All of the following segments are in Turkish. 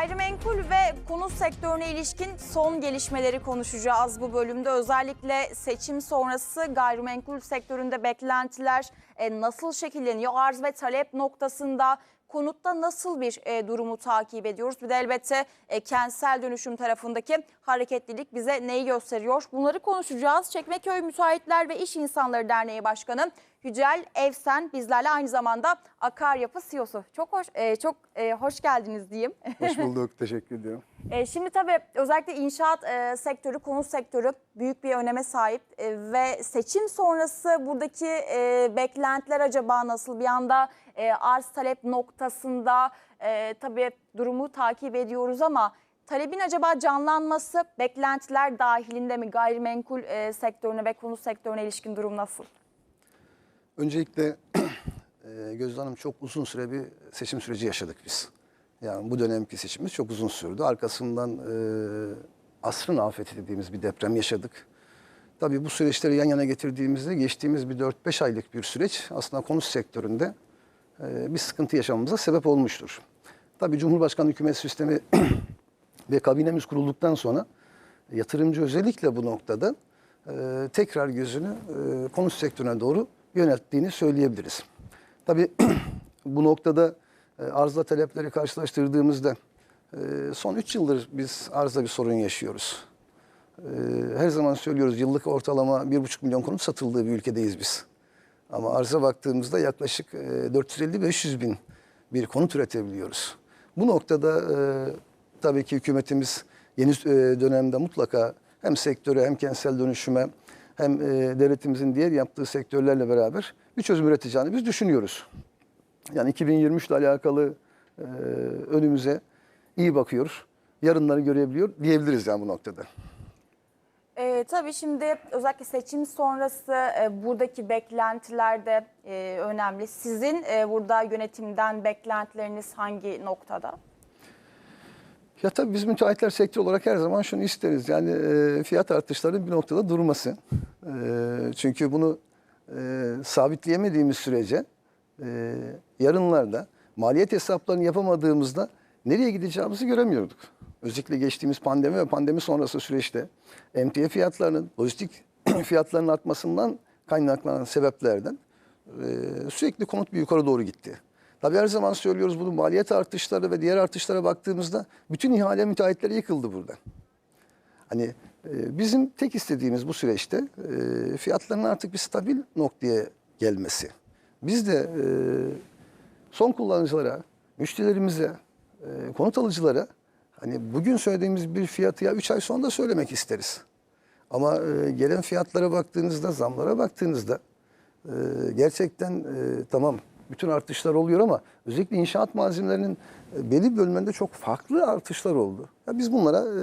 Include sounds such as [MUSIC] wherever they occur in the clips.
Gayrimenkul ve konut sektörüne ilişkin son gelişmeleri konuşacağız bu bölümde. Özellikle seçim sonrası gayrimenkul sektöründe beklentiler e, nasıl şekilleniyor? Arz ve talep noktasında konutta nasıl bir e, durumu takip ediyoruz? Bir de elbette e, kentsel dönüşüm tarafındaki hareketlilik bize neyi gösteriyor? Bunları konuşacağız. Çekmeköy Müteahhitler ve İş İnsanları Derneği Başkanı Yücel Evsen bizlerle aynı zamanda Akaryapı CEO'su. Çok hoş e, çok e, hoş geldiniz diyeyim. Hoş [LAUGHS] bulduk, teşekkür ediyorum. E, şimdi tabii özellikle inşaat e, sektörü, konut sektörü büyük bir öneme sahip E, ve seçim sonrası buradaki e, beklentiler acaba nasıl? Bir anda e, arz talep noktasında e, tabii durumu takip ediyoruz ama talebin acaba canlanması beklentiler dahilinde mi? Gayrimenkul e, sektörüne ve konut sektörüne ilişkin durum nasıl? Öncelikle [CLEARS THROAT] e, Gözde Hanım çok uzun süre bir seçim süreci yaşadık biz. Yani bu dönemki seçimimiz çok uzun sürdü. Arkasından e, asrın afeti dediğimiz bir deprem yaşadık. Tabii bu süreçleri yan yana getirdiğimizde geçtiğimiz bir 4-5 aylık bir süreç aslında konut sektöründe e, bir sıkıntı yaşamamıza sebep olmuştur. Tabii Cumhurbaşkanı hükümet sistemi [CLEARS THROAT] ve kabinemiz kurulduktan sonra yatırımcı özellikle bu noktada e, tekrar gözünü e, konut sektörüne doğru yönelttiğini söyleyebiliriz. Tabii [CLEARS THROAT] bu noktada e, arzla talepleri karşılaştırdığımızda e, son 3 yıldır biz arzda bir sorun yaşıyoruz. E, her zaman söylüyoruz yıllık ortalama 1,5 milyon konut satıldığı bir ülkedeyiz biz. Ama arıza baktığımızda yaklaşık e, 450-500 bin bir konut üretebiliyoruz. Bu noktada tabii ki hükümetimiz yeni dönemde mutlaka hem sektöre hem kentsel dönüşüme hem e, devletimizin diğer yaptığı sektörlerle beraber bir çözüm üreteceğini biz düşünüyoruz. Yani 2023 ile alakalı e, önümüze iyi bakıyor, yarınları görebiliyor diyebiliriz yani bu noktada. E, tabii şimdi özellikle seçim sonrası e, buradaki beklentiler de e, önemli. Sizin e, burada yönetimden beklentileriniz hangi noktada? Ya tabii biz müteahhitler sektör olarak her zaman şunu isteriz. Yani e, fiyat artışlarının bir noktada durması. E, çünkü bunu e, sabitleyemediğimiz sürece e, yarınlarda maliyet hesaplarını yapamadığımızda nereye gideceğimizi göremiyorduk. Özellikle geçtiğimiz pandemi ve pandemi sonrası süreçte emtia fiyatlarının, lojistik [CLEARS THROAT] fiyatlarının artmasından kaynaklanan sebeplerden e, sürekli konut bir yukarı doğru gitti. Tabii her zaman söylüyoruz bunu maliyet artışları ve diğer artışlara baktığımızda bütün ihale müteahhitleri yıkıldı burada. Hani bizim tek istediğimiz bu süreçte e, fiyatların artık bir stabil noktaya gelmesi. Biz de e, son kullanıcılara, müşterilerimize, e, konut alıcılara hani bugün söylediğimiz bir fiyatı ya 3 ay sonra söylemek isteriz. Ama gelen fiyatlara baktığınızda, zamlara baktığınızda gerçekten tamam bütün artışlar oluyor ama özellikle inşaat malzemelerinin e, belli bölümlerinde çok farklı artışlar oldu. Ya biz bunlara e,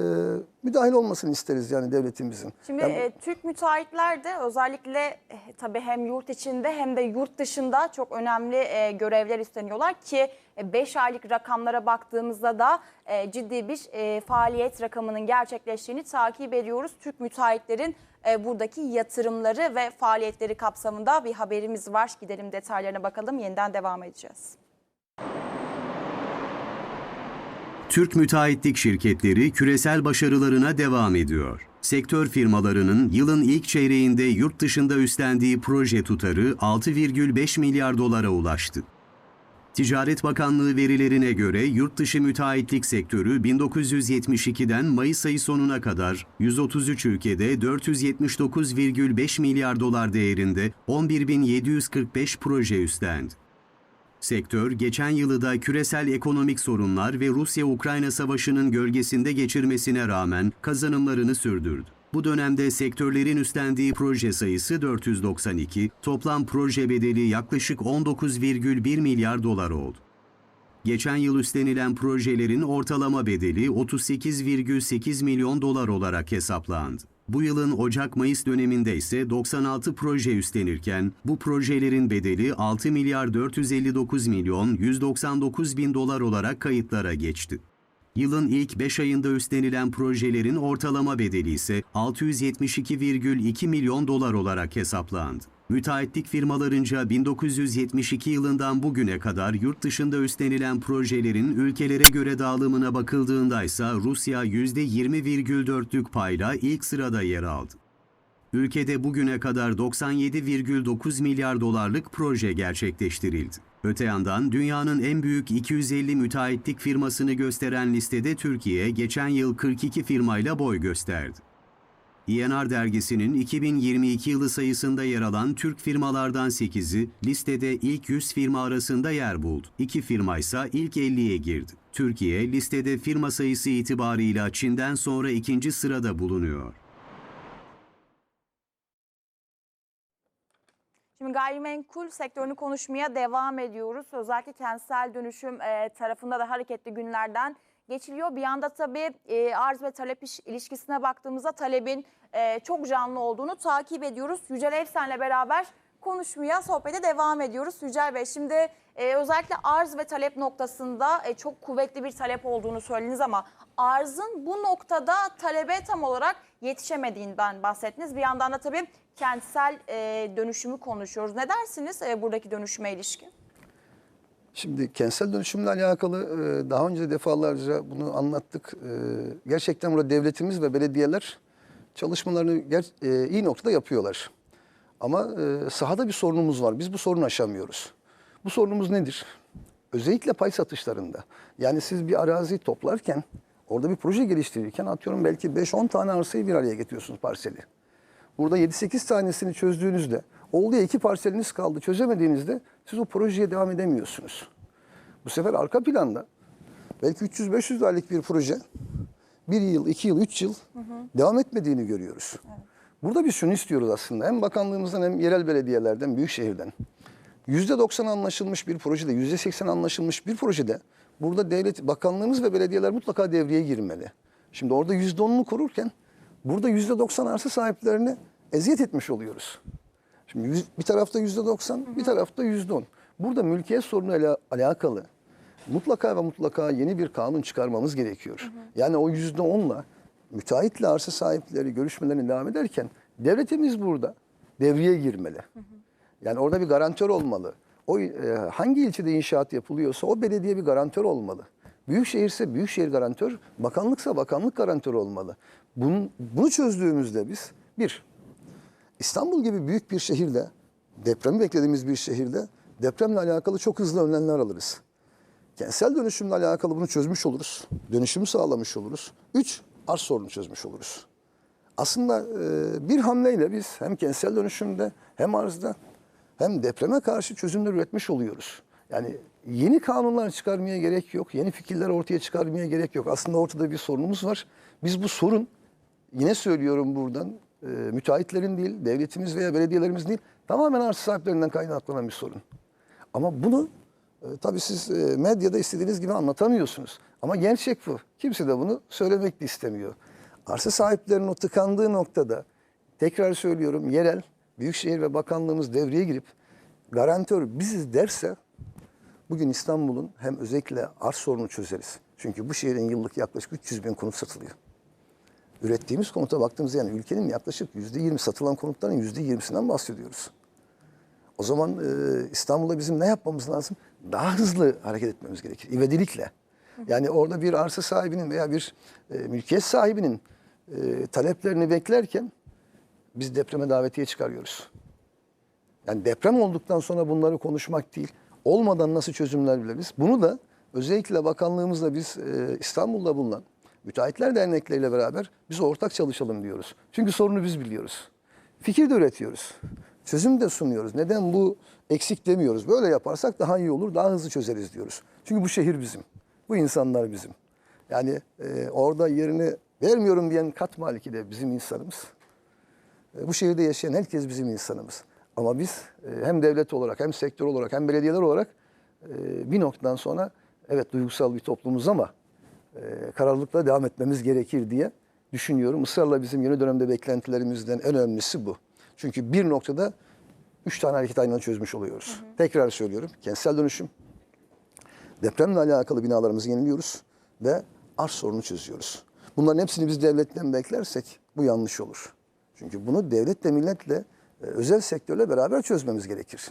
müdahil olmasını isteriz yani devletimizin. Şimdi Yani- e, Türk müteahhitler de özellikle e, tabii hem yurt içinde hem de yurt dışında çok önemli e, görevler üstleniyorlar ki 5 aylık rakamlara baktığımızda da e, ciddi bir e, faaliyet rakamının gerçekleştiğini takip ediyoruz. Türk müteahhitlerin e, buradaki yatırımları ve faaliyetleri kapsamında bir haberimiz var. Gidelim detaylarına bakalım yeniden devam edeceğiz. Türk müteahhitlik şirketleri küresel başarılarına devam ediyor. Sektör firmalarının yılın ilk çeyreğinde yurt dışında üstlendiği proje tutarı 6,5 milyar dolara ulaştı. Ticaret Bakanlığı verilerine göre yurt dışı müteahhitlik sektörü 1972'den Mayıs ayı sonuna kadar 133 ülkede 479,5 milyar dolar değerinde 11.745 proje üstlendi. Sektör, geçen yılı da küresel ekonomik sorunlar ve Rusya-Ukrayna savaşının gölgesinde geçirmesine rağmen kazanımlarını sürdürdü. Bu dönemde sektörlerin üstlendiği proje sayısı 492, toplam proje bedeli yaklaşık 19,1 milyar dolar oldu. Geçen yıl üstlenilen projelerin ortalama bedeli 38,8 milyon dolar olarak hesaplandı. Bu yılın Ocak-Mayıs döneminde ise 96 proje üstlenirken bu projelerin bedeli 6 milyar 459 milyon 199 bin dolar olarak kayıtlara geçti. Yılın ilk 5 ayında üstlenilen projelerin ortalama bedeli ise 672,2 milyon dolar olarak hesaplandı. Müteahhitlik firmalarınca 1972 yılından bugüne kadar yurt dışında üstlenilen projelerin ülkelere göre dağılımına bakıldığında ise Rusya %20,4'lük payla ilk sırada yer aldı. Ülkede bugüne kadar 97,9 milyar dolarlık proje gerçekleştirildi. Öte yandan dünyanın en büyük 250 müteahhitlik firmasını gösteren listede Türkiye geçen yıl 42 firmayla boy gösterdi. İNR dergisinin 2022 yılı sayısında yer alan Türk firmalardan 8'i listede ilk 100 firma arasında yer buldu. İki firma ise ilk 50'ye girdi. Türkiye listede firma sayısı itibarıyla Çin'den sonra ikinci sırada bulunuyor. Şimdi gayrimenkul sektörünü konuşmaya devam ediyoruz. Özellikle kentsel dönüşüm e, tarafında da hareketli günlerden geçiliyor. Bir yanda tabii e, arz ve talep iş- ilişkisine baktığımızda talebin e, çok canlı olduğunu takip ediyoruz. Yücel Evsen'le beraber konuşmaya, sohbete devam ediyoruz. Yücel Bey şimdi e, özellikle arz ve talep noktasında e, çok kuvvetli bir talep olduğunu söylediniz ama arzın bu noktada talebe tam olarak yetişemediğinden bahsettiniz. Bir yandan da tabii kentsel e, dönüşümü konuşuyoruz. Ne dersiniz e, buradaki dönüşüme ilişkin? Şimdi kentsel dönüşümle alakalı e, daha önce defalarca bunu anlattık. E, Gerçekten burada devletimiz ve belediyeler çalışmalarını e, iyi noktada yapıyorlar. Ama e, sahada bir sorunumuz var. Biz bu sorunu aşamıyoruz. Bu sorunumuz nedir? Özellikle pay satışlarında. Yani siz bir arazi toplarken, orada bir proje geliştirirken atıyorum belki 5-10 tane arsayı bir araya getiriyorsunuz parseli. Burada 7-8 tanesini çözdüğünüzde, oldu ya iki parseliniz kaldı çözemediğinizde siz o projeye devam edemiyorsunuz. Bu sefer arka planda belki 300-500 aylık bir proje bir yıl, iki yıl, üç yıl devam etmediğini görüyoruz. Burada biz şunu istiyoruz aslında hem bakanlığımızdan hem yerel belediyelerden, büyükşehirden. %90 anlaşılmış bir projede, %80 anlaşılmış bir projede burada devlet, bakanlığımız ve belediyeler mutlaka devreye girmeli. Şimdi orada %10'unu korurken burada %90 arsa sahiplerine eziyet etmiş oluyoruz. Şimdi yüz- bir tarafta %90, bir tarafta %10. Burada mülkiyet sorunuyla alakalı mutlaka ve mutlaka yeni bir kanun çıkarmamız gerekiyor. Yani o %10'la müteahhitle arsa sahipleri görüşmelerine devam ederken devletimiz burada devreye girmeli. Yani orada bir garantör olmalı. O e, hangi ilçede inşaat yapılıyorsa o belediye bir garantör olmalı. Büyükşehirse büyükşehir garantör, bakanlıksa bakanlık garantör olmalı. Bunu, bunu çözdüğümüzde biz bir İstanbul gibi büyük bir şehirde, depremi beklediğimiz bir şehirde depremle alakalı çok hızlı önlemler alırız. Kentsel dönüşümle alakalı bunu çözmüş oluruz. Dönüşümü sağlamış oluruz. Üç, arz sorunu çözmüş oluruz. Aslında e, bir hamleyle biz hem kentsel dönüşümde hem arzda hem depreme karşı çözümler üretmiş oluyoruz. Yani yeni kanunlar çıkarmaya gerek yok. Yeni fikirler ortaya çıkarmaya gerek yok. Aslında ortada bir sorunumuz var. Biz bu sorun yine söylüyorum buradan e, müteahhitlerin değil, devletimiz veya belediyelerimiz değil tamamen arsa sahiplerinden kaynaklanan bir sorun. Ama bunu e, tabii siz e, medyada istediğiniz gibi anlatamıyorsunuz. Ama gerçek bu. Kimse de bunu söylemek de istemiyor. Arsa sahiplerinin o tıkandığı noktada tekrar söylüyorum yerel, büyükşehir ve bakanlığımız devreye girip garantör biziz derse bugün İstanbul'un hem özellikle arz sorunu çözeriz. Çünkü bu şehrin yıllık yaklaşık 300 bin konut satılıyor. Ürettiğimiz konuta baktığımızda yani ülkenin yaklaşık %20 satılan konutların %20'sinden bahsediyoruz. O zaman e, İstanbul'da bizim ne yapmamız lazım? Daha hızlı hareket etmemiz gerekir. İvedilikle. Yani orada bir arsa sahibinin veya bir e, mülkiyet sahibinin e, taleplerini beklerken biz depreme davetiye çıkarıyoruz. Yani deprem olduktan sonra bunları konuşmak değil, olmadan nasıl çözümler bulabiliriz? Bunu da özellikle bakanlığımızla biz e, İstanbul'da bulunan müteahhitler dernekleriyle beraber biz ortak çalışalım diyoruz. Çünkü sorunu biz biliyoruz. Fikir de üretiyoruz. Çözüm de sunuyoruz. Neden bu eksik demiyoruz. Böyle yaparsak daha iyi olur, daha hızlı çözeriz diyoruz. Çünkü bu şehir bizim. Bu insanlar bizim. Yani e, orada yerini vermiyorum diyen kat maliki de bizim insanımız. E, Bu şehirde yaşayan herkes bizim insanımız. Ama biz e, hem devlet olarak hem sektör olarak hem belediyeler olarak e, bir noktadan sonra evet duygusal bir toplumuz ama e, kararlılıkla devam etmemiz gerekir diye düşünüyorum. Israrla bizim yeni dönemde beklentilerimizden en önemlisi bu. Çünkü bir noktada üç tane hareket aynı anda çözmüş oluyoruz. Tekrar söylüyorum. Kentsel dönüşüm, depremle alakalı binalarımızı yeniliyoruz ve arz sorunu çözüyoruz. Bunların hepsini biz devletten beklersek bu yanlış olur. Çünkü bunu devletle milletle e, özel sektörle beraber çözmemiz gerekir.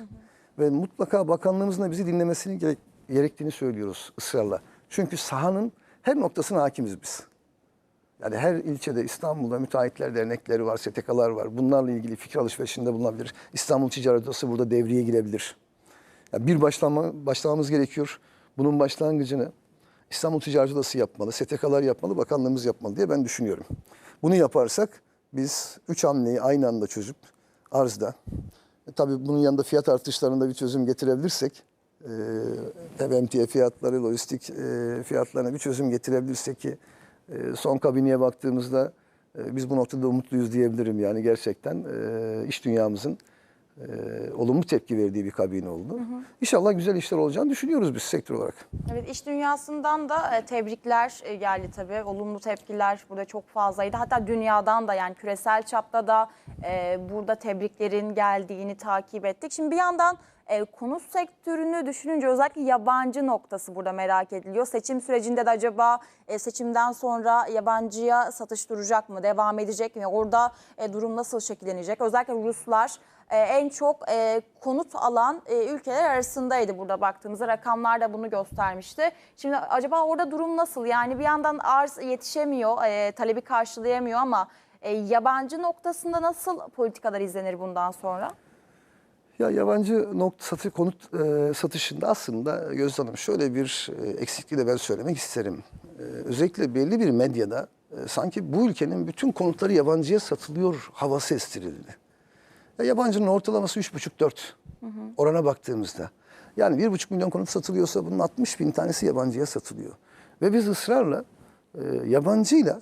Ve mutlaka bakanlığımızın da bizi dinlemesini gerek- gerektiğini söylüyoruz ısrarla. Çünkü sahanın her noktasına hakimiz biz. Yani her ilçede İstanbul'da müteahhitler dernekleri var, STK'lar var. Bunlarla ilgili fikir alışverişinde bulunabilir. İstanbul Ticaret Odası burada devreye girebilir. Yani bir başlama, başlamamız gerekiyor. Bunun başlangıcını İstanbul Ticaret Odası yapmalı, STK'lar yapmalı, bakanlığımız yapmalı diye ben düşünüyorum. Bunu yaparsak biz üç hamleyi aynı anda çözüp arzda, e, tabii bunun yanında fiyat artışlarında bir çözüm getirebilirsek, e, emtia fiyatları, lojistik e, fiyatlarına bir çözüm getirebilirsek ki son kabineye baktığımızda e, biz bu noktada umutluyuz diyebilirim. Yani gerçekten e, iş dünyamızın e, olumlu tepki verdiği bir kabine oldu. İnşallah güzel işler olacağını düşünüyoruz biz sektör olarak. Evet iş dünyasından da e, tebrikler e, geldi tabii. Olumlu tepkiler burada çok fazlaydı. Hatta dünyadan da yani küresel çapta da e, burada tebriklerin geldiğini takip ettik. Şimdi bir yandan e, konut sektörünü düşününce özellikle yabancı noktası burada merak ediliyor. Seçim sürecinde de acaba e, seçimden sonra yabancıya satış duracak mı, devam edecek mi? Orada e, durum nasıl şekillenecek? Özellikle Ruslar e, en çok e, konut alan e, ülkeler arasındaydı burada baktığımızda. Rakamlar da bunu göstermişti. Şimdi acaba orada durum nasıl? Yani bir yandan arz yetişemiyor, e, talebi karşılayamıyor ama e, yabancı noktasında nasıl politikalar izlenir bundan sonra? Ya yabancı nokta satı konut e, satışında aslında Gözde Hanım şöyle bir e, eksikliği de ben söylemek isterim. E, özellikle belli bir medyada e, sanki bu ülkenin bütün konutları yabancıya satılıyor havası estirildi. Ya yabancının ortalaması 3,5-4 orana baktığımızda. Yani 1,5 milyon konut satılıyorsa bunun 60 bin tanesi yabancıya satılıyor. Ve biz ısrarla e, yabancıyla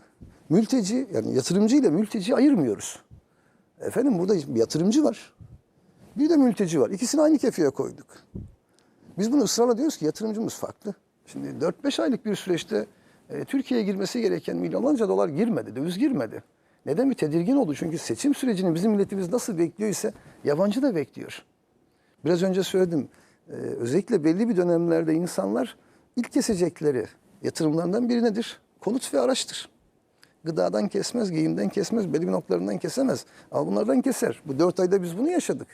mülteci yani yatırımcıyla mülteci ayırmıyoruz. Efendim burada bir yatırımcı var. Bir de mülteci var. İkisini aynı kefeye koyduk. Biz bunu ısrarla diyoruz ki yatırımcımız farklı. Şimdi 4-5 aylık bir süreçte e, Türkiye'ye girmesi gereken milyonlarca dolar girmedi, döviz girmedi. Neden bir tedirgin oldu? Çünkü seçim sürecini bizim milletimiz nasıl bekliyor ise yabancı da bekliyor. Biraz önce söyledim. e, özellikle belli bir dönemlerde insanlar ilk kesecekleri yatırımlarından biri nedir? Konut ve araçtır. Gıdadan kesmez, giyimden kesmez, belli bir noktalarından kesemez. Ama bunlardan keser. Bu dört ayda biz bunu yaşadık.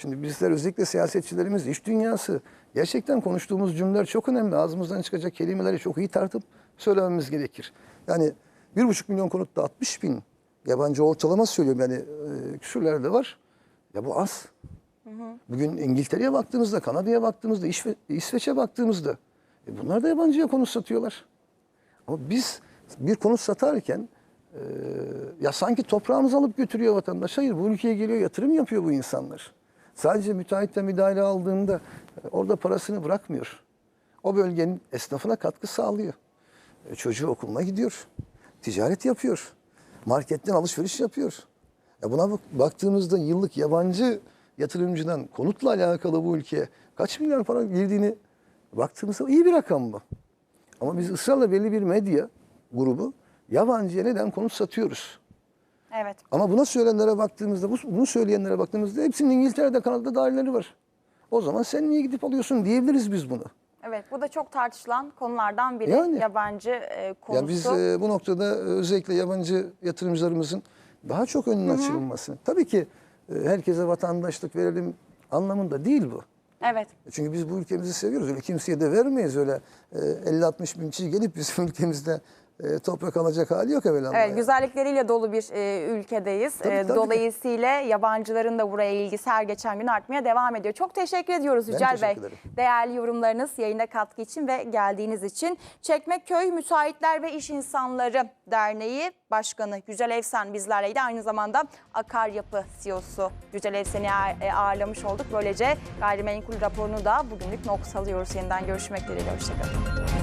Şimdi bizler özellikle siyasetçilerimiz, iş dünyası gerçekten konuştuğumuz cümleler çok önemli. Ağzımızdan çıkacak kelimeleri çok iyi tartıp söylememiz gerekir. Yani bir buçuk milyon konutta 60 bin yabancı ortalama söylüyorum yani e, küsürler de var. Ya bu az. Bugün İngiltere'ye baktığımızda, Kanada'ya baktığımızda, İsve- İsveç'e baktığımızda e bunlar da yabancıya konut satıyorlar. Ama biz bir konut satarken e, ya sanki toprağımızı alıp götürüyor vatandaş. Hayır bu ülkeye geliyor yatırım yapıyor bu insanlar. Sadece müteahhitle müdahale aldığında e, orada parasını bırakmıyor. O bölgenin esnafına katkı sağlıyor. E, çocuğu okuluna gidiyor. Ticaret yapıyor. Marketten alışveriş yapıyor. Ya buna bak- baktığımızda yıllık yabancı yatırımcıdan konutla alakalı bu ülkeye kaç milyar para girdiğini baktığımızda iyi bir rakam bu. Ama biz ısrarla belli bir medya grubu yabancıya neden konut satıyoruz? Evet. Ama buna söyleyenlere baktığımızda, bu- bunu söyleyenlere baktığımızda hepsinin İngiltere'de, Kanada'da daireleri var. O zaman sen niye gidip alıyorsun diyebiliriz biz bunu. Evet bu da çok tartışılan konulardan biri Yani. yabancı e, konusu. Yani biz e, bu noktada e, özellikle yabancı yatırımcılarımızın daha çok önüne açılması. Tabii ki e, herkese vatandaşlık verelim anlamında değil bu. Evet. Çünkü biz bu ülkemizi seviyoruz. Öyle kimseye de vermeyiz. Öyle e, 50-60 bin kişi gelip bizim [LAUGHS] ülkemizde e, toprak alacak hali yok evvelallah. Evet, yani. güzellikleriyle dolu bir e, ülkedeyiz. Tabii, E, tabii. Dolayısıyla yabancıların da buraya ilgisi her geçen gün artmaya devam ediyor. Çok teşekkür ediyoruz Yücel Bey. ederim. Değerli yorumlarınız, yayına katkı için ve geldiğiniz için. Çekmeköy Müteahhitler ve İş İnsanları Derneği Başkanı Yücel Evsen bizlerleydi. Aynı zamanda Akaryapı CEO'su Yücel Evsen'i e, ağırlamış olduk. Böylece gayrimenkul raporunu da bugünlük noktalıyoruz. Yeniden görüşmek dileğiyle. Hoşçakalın.